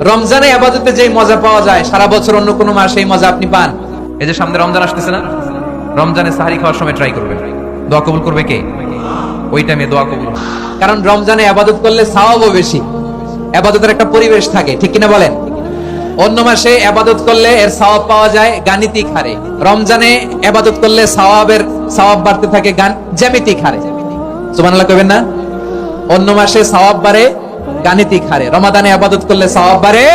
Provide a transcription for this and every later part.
রমজানে আবাদতে যে মজা পাওয়া যায়, সারা বছর অন্য কোনো মাসে এই মজা আপনি পান। এই যে সামনে রমজান আসতেছে না? রমজানে সাহারি খাওয়ার সময় ট্রাই করবে। দোয়া কবুল করবে কে? ওই টাইমে দোয়া কবুল। কারণ রমজানে আবাদত করলে সাওয়াবও বেশি। আবাদতের একটা পরিবেশ থাকে, ঠিক কিনা বলেন? অন্য মাসে আবাদত করলে এর সওয়াব পাওয়া যায় গাণিতিক হারে। রমজানে আবাদত করলে সওয়াবের সওয়াব বাড়তে থাকে গান জ্যামিতিক হারে। সুবহানাল্লাহ কইবেন না? অন্য মাসে সওয়াব বাড়ে গাণিতিক হারে। রমাদানে আবাদত করলে সওয়াব বাড়ে?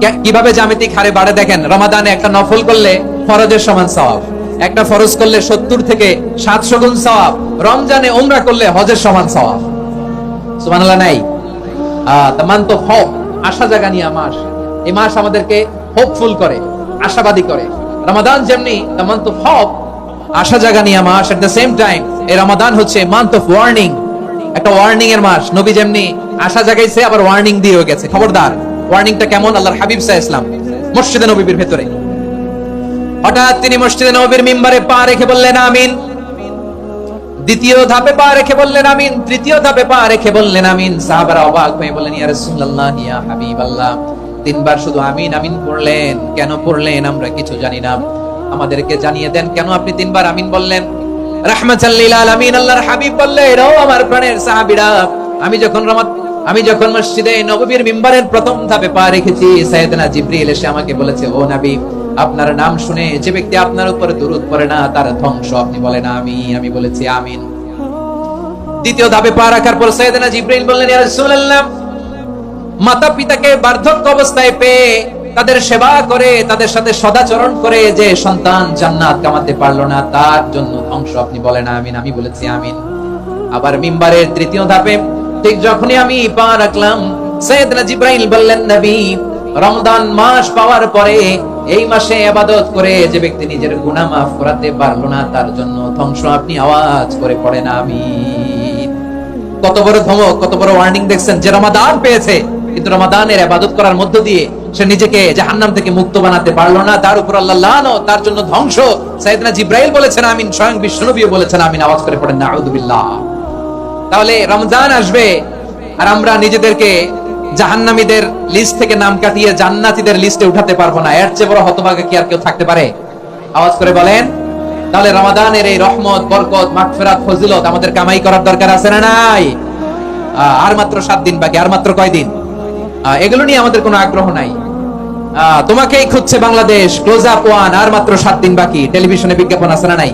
কে- কীভাবে জ্যামিতিক হারে বাড়ে দেখেন? রমাদানে একটা নফল করলে ফরজের সমান সওয়াব। একটা ফরজ করলে সত্তর থেকে সাতশো গুণ সওয়াব। রমজানে উমরা করলে হজের সমান সওয়াব। নাই? মান তো হক। আশা জাগানিয়া মাস। এই মাস আমাদেরকে হোপফুল করে, আশাবাদী করে। রমাদান যেমনি মান্থ অফ হপ আশা জাগানিয়া মাস। এট দ্য সেম টাইম এই রমাদান হচ্ছে মান্থ অফ ওয়ার্নিং একটা ওয়ার্নিং এর মাস। নবী যেমনি আশা জাগাইছে, আবার ওয়ার্নিং দিয়েও গেছে। খবরদার ওয়ার্নিংটা কেমন? আল্লাহর হাবিব সাহ ইসলাম, মসজিদে নবীর ভেতরে। হঠাৎ তিনি মসজিদে নবীর মিম্বারে পা রেখে বললেন, আমিন। দ্বিতীয় ধাপে পা রেখে বললেন, আমিন। তৃতীয় ধাপে পা রেখে বললেন, আমিন। সাহাবারা অবাক হয়ে বললেন, ইয়া রাসূলুল্লাহ, ইয়া হাবিবাল্লাহ। তিনবার শুধু আমিন আমিন পড়লেন। কেন পড়লেন? আমরা কিছু জানি না। আমাদেরকে জানিয়ে দেন, কেন আপনি তিনবার আমিন বললেন? আলামিন আল্লাহর হাবিব আমার প্রাণের সাহাবীরা, আমি যখন আমি যখন মসজিদে নববীর মিম্বারের প্রথম ধাপে পা রেখেছি, সাইয়েদনা জিবরিল এসে আমাকে বলেছে, ও নবী, আপনার নাম শুনে যে ব্যক্তি আপনার উপরে দুরূদ পড়ে না, তার ধ্বংস। আপনি বলেন আমি আমি বলেছি, আমিন। দ্বিতীয় ধাপে পা রাখার পর সাইয়েদনা জিবরিল বললেন, ইয়া রাসূলুল্লাহ মাতা পিতাকে বার্ধক্য অবস্থায় পেয়ে তাদের সেবা করে, তাদের সাথে সদাচরণ করে যে সন্তান জান্নাত কামাতে পারল না, তার জন্য ধ্বংস আপনি বলেন আমিন, আমি বলেছি আমিন। আবার মিম্বারের তৃতীয় ধাপে, ঠিক যখনই আমি পা রাখলাম, সৈয়দনা জিব্রাইল বললেন, নবী, রমজান মাস পাওয়ার পরে এই মাসে আবাদত করে যে ব্যক্তি নিজের গুনাহ মাফ করাতে পারল না, তার জন্য ধ্বংস আপনি আওয়াজ করে পড়েন, আমিন। কত বড় ধমক, কত বড় ওয়ার্নিং দেখছেন যে রমাদান পেয়েছে। কিন্তু রমাদানের আবাদত করার মধ্য দিয়ে সে নিজেকে জাহান্নাম থেকে মুক্ত বানাতে পারল না। তার উপর আল্লাহ লানো তার জন্য ধ্বংস। সাইয়েদনা জিব্রাইল বলেছেন আমিন। স্বয়ং বিশ্বনবীও বলেছেন আমিন। আওয়াজ করে পড়েন নাউযুবিল্লাহ তাহলে রমজান আসবে আর আমরা নিজেদেরকে জাহান্নামীদের লিস্ট থেকে নাম কাটিয়ে জান্নাতীদের লিস্টে উঠাতে পারব না। এর চেয়ে বড় হতভাগা কি আর কেউ থাকতে পারে? আওয়াজ করে বলেন তাহলে রমাদানের এই রহমত বরকত মাগফিরাত ফজিলত আমাদের কামাই করার দরকার আছে না নাই? আর মাত্র সাত দিন বাকি আর মাত্র কয় দিন আহ, এগুলো নিয়ে আমাদের কোনো আগ্রহ নাই। তোমাকেই খুঁজছে বাংলাদেশ। ক্লোজ আপ ওয়ান আর মাত্র সাত দিন বাকি। টেলিভিশনে বিজ্ঞাপন আছে না নাই?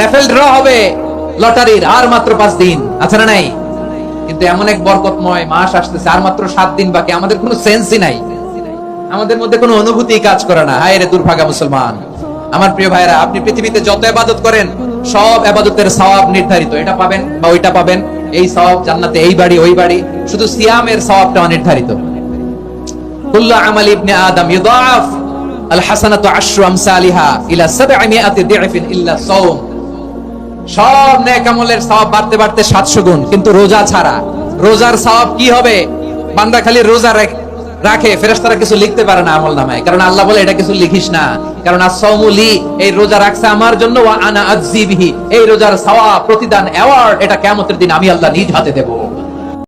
রেফেল ড্র হবে লটারির, আর মাত্র পাঁচ দিন। আছে না নাই? কিন্তু এমন এক বরকতময় মাস আসতেছে, আর মাত্র সাত দিন বাকি। আমাদের কোনো সেন্সই নাই। আমাদের মধ্যে কোনো অনুভূতি কাজ করে না। হায় রে দুর্ভাগা মুসলমান। আমার প্রিয় ভাইরা আপনি পৃথিবীতে যত আবাদত করেন, সব আবাদতের সওয়াব নির্ধারিত। এটা পাবেন বা ওইটা পাবেন। এই সওয়াব জান্নাতে এই বাড়ি, ওই বাড়ি। শুধু সিয়ামের সওয়াবটা অনির্ধারিত। কুল্লু আমাল সব বাড়তে বাড়তে 700 গুণ, কিন্তু রোজা ছাড়া। রোজার কি হবে? বান্দা খালি রোজা রাখ- ফেরেশতারা কিছু লিখতে পারে না আমল নামায়। কারণ আল্লাহ বলে, এটা কিছু লিখিস না। কারণ আস-সাওমুলি এই রোজা রাখছে আমার জন্য আনা আজজিবিহি এই রোজার সওয়াব, প্রতিদান, অ্যাওয়ার্ড, এটা কিয়ামতের দিন আমি আল্লাহ নিজ হাতে দেব।